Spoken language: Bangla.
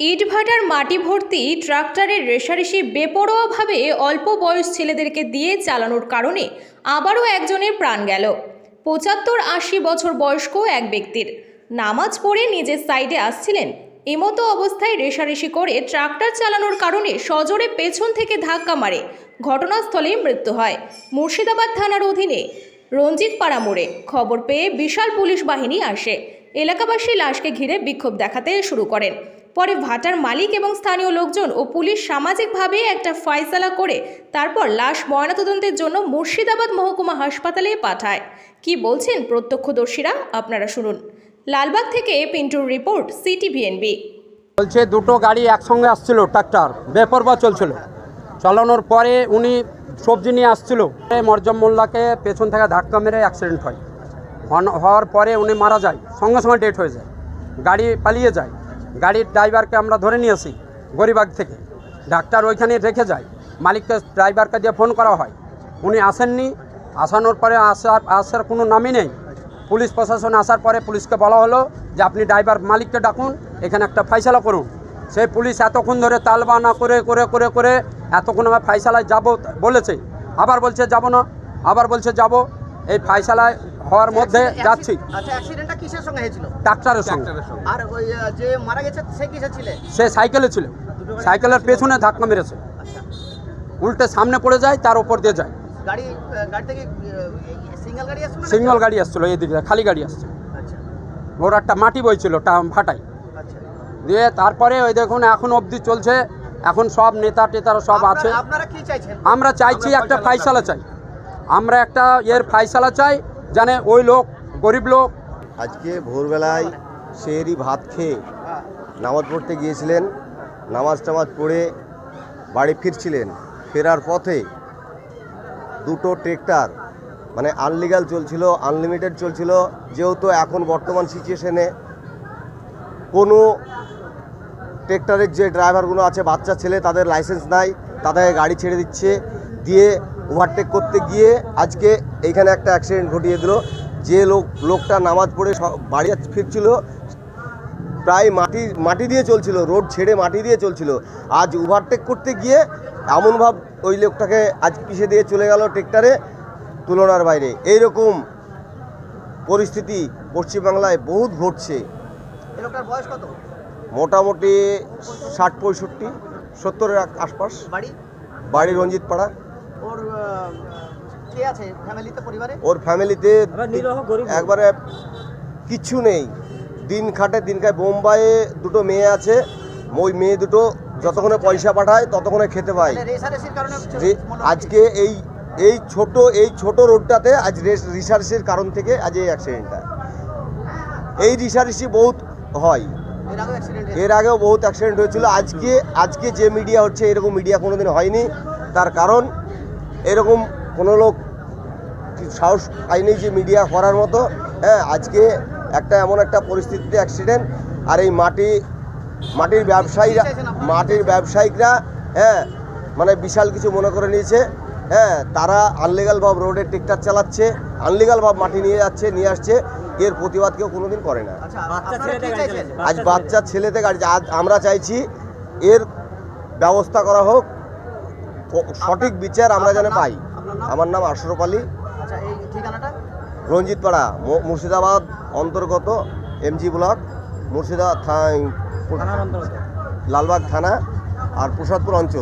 ইটভাটার মাটি ভর্তি ট্রাক্টরের রেশারেশি বেপরোয়াভাবে অল্প বয়স ছেলেদেরকে দিয়ে চালানোর কারণে আবারও একজনের প্রাণ গেল। পঁচাত্তর আশি বছর বয়স্ক এক ব্যক্তির। নামাজ পড়ে নিজের সাইডে আসছিলেন। এমতো অবস্থায় রেশারেশি করে ট্রাক্টর চালানোর কারণে সজোরে পেছন থেকে ধাক্কা মারে। ঘটনাস্থলেই মৃত্যু হয় মুর্শিদাবাদ থানার অধীনে। রঞ্জিত পাড়া মোড়ে। খবর পেয়ে বিশাল পুলিশ বাহিনী আসে। এলাকাবাসী লাশকে ঘিরে বিক্ষোভ দেখাতে শুরু করেন। পরে ভাটার মালিক এবং স্থানীয় লোকজন ও পুলিশ সামাজিকভাবে একটা ফয়সালা করে তারপর লাশ ময়নাতদন্তের জন্য মুর্শিদাবাদ মহকুমা হাসপাতালে পাঠায়। কি বলছেন প্রত্যক্ষদর্শীরা? আপনারা শুনুন। লালবাগ থেকে পিন্টুর রিপোর্ট সিটি সিটিভিএনবি। বলছে দুটো গাড়ি একসঙ্গে আসছিল, ট্রাক্টর। বেপরবা চলছিল। চালানোর পরে উনি সবজি নিয়ে আসছিল। মরজম মোল্লাকে পেছন থেকে ধাক্কা মেরে অ্যাক্সিডেন্ট হয়। হওয়ার পরে উনি মারা যায়। সঙ্গে সঙ্গে ডেট হয়ে যায়। গাড়ি পালিয়ে যায়। গাড়ির ড্রাইভারকে আমরা ধরে নিয়ে আসি গরিবাগ থেকে। ডাক্তার ওইখানে রেখে যায়। মালিককে ড্রাইভারকে দিয়ে ফোন করা হয়। উনি আসেননি। আসানোর পরে আসার আসার কোনো নামই নেই। পুলিশ প্রশাসন আসার পরে পুলিশকে বলা হলো যে আপনি ড্রাইভার মালিককে ডাকুন, এখানে একটা ফাইসালা করুন। সেই পুলিশ এতক্ষণ ধরে তালবানা করে করে করে করে এতক্ষণ আমার ফাইসালায় যাব বলেছে। আবার বলছে, যাব না। আবার বলছে, যাব। এই ফাইসালায় হওয়ার মধ্যে যাচ্ছি। আচ্ছা ডাক্তারের সঙ্গে। সে সাইকেলে ছিল। সাইকেলের পেছনে ধাক্কা মেরেছে। আচ্ছা। উল্টে সামনে পড়ে যায় তার উপর দিয়ে যায়। সিঙ্গেল গাড়ি আসছিল এদিকে খালি গাড়ি আসছে। আচ্ছা। ওর একটা মাটি বইছিল আচ্ছা। দিয়ে তারপরে ওই দেখুন এখন অবধি চলছে। এখন সব নেতা টেতারা সব আছে। আপনারা কি চাইছেন? আমরা চাইছি একটা ফাইসালা চাই। আমরা একটা এর ফাইসালা চাই জানে ওই লোক, গরিব লোক। আজকে ভোরবেলায় সেহেরি ভাত খেয়ে নামাজ পড়তে গিয়েছিলেন। নামাজ টামাজ পড়ে বাড়ি ফিরছিলেন। ফেরার পথে দুটো ট্রেক্টার মানে আনলিগাল চলছিল, আনলিমিটেড চলছিল। যেহেতু এখন বর্তমান সিচুয়েশনে কোনো ট্রেক্টরের যে ড্রাইভারগুলো আছে, বাচ্চা, ছেলে, তাদের লাইসেন্স নাই তাদের গাড়ি ছেড়ে দিচ্ছে। দিয়ে ওভারটেক করতে গিয়ে আজকে এইখানে একটা অ্যাক্সিডেন্ট ঘটিয়ে দিল। যে লোক লোকটা নামাজ পড়ে বাড়ি ফিরছিল প্রায় মাটি মাটি দিয়ে চলছিল রোড ছেড়ে মাটি দিয়ে চলছিল। আজ ওভারটেক করতে গিয়ে এমনভাব ওই লোকটাকে আজ পিষে দিয়ে চলে গেল ট্রেক্টরে তুলনার বাইরে। এই রকম পরিস্থিতি পশ্চিমবাংলায় বহুত ঘটছে। বয়স কত? মোটামুটি ষাট পঁয়ষট্টি সত্তরের আশপাশ। বাড়ি? বাড়ি রঞ্জিত পাড়া ওর কে আছে? ফ্যামিলিতে পরিবারে? ওর ফ্যামিলিতে একবারে কিচ্ছু নেই। দিন খাটে দিন খায়। বোম্বাইয়ে দুটো মেয়ে আছে। ওই মেয়ে দুটো যতক্ষণে পয়সা পাঠায় ততক্ষণে খেতে পায়। তাহলে রেসারেসির কারণে যে আজকে এই এই ছোট এই ছোট রোডটাতে আজ রিসার্চের কারণ থেকে আজ এই অ্যাক্সিডেন্টটা এই রিসার্চি বহুত হয়। এর এর আগেও বহুত অ্যাক্সিডেন্ট হয়েছিল। আজকে আজকে যে মিডিয়া হচ্ছে এরকম মিডিয়া কোনোদিন হয়নি। তার কারণ এরকম কোনো লোক সাহস পায়নি যে মিডিয়া করার মতো? হ্যাঁ আজকে একটা এমন একটা পরিস্থিতিতে অ্যাক্সিডেন্ট আর এই মাটি মাটির ব্যবসায়ীরা মাটির ব্যবসায়িকরা হ্যাঁ মানে বিশাল কিছু মনে করে নিয়েছে। হ্যাঁ তারা আনলিগাল ভাব রোডে টিকটার চালাচ্ছে আনলিগাল ভাব মাটি নিয়ে যাচ্ছে নিয়ে আসছে। এর প্রতিবাদ কেউ কোনোদিন করে না। আচ্ছা আজ বাচ্চা ছেলেতে গাড়ি আজ আমরা চাইছি এর ব্যবস্থা করা হোক সঠিক বিচার আমরা যেন পাই। আমার নাম আশরফ আলী। আচ্ছা রঞ্জিত পাড়া মুর্শিদাবাদ অন্তর্গত এমজি ব্লক মুর্শিদাবাদ লালবাগ থানা আর প্রসাদপুর অঞ্চল।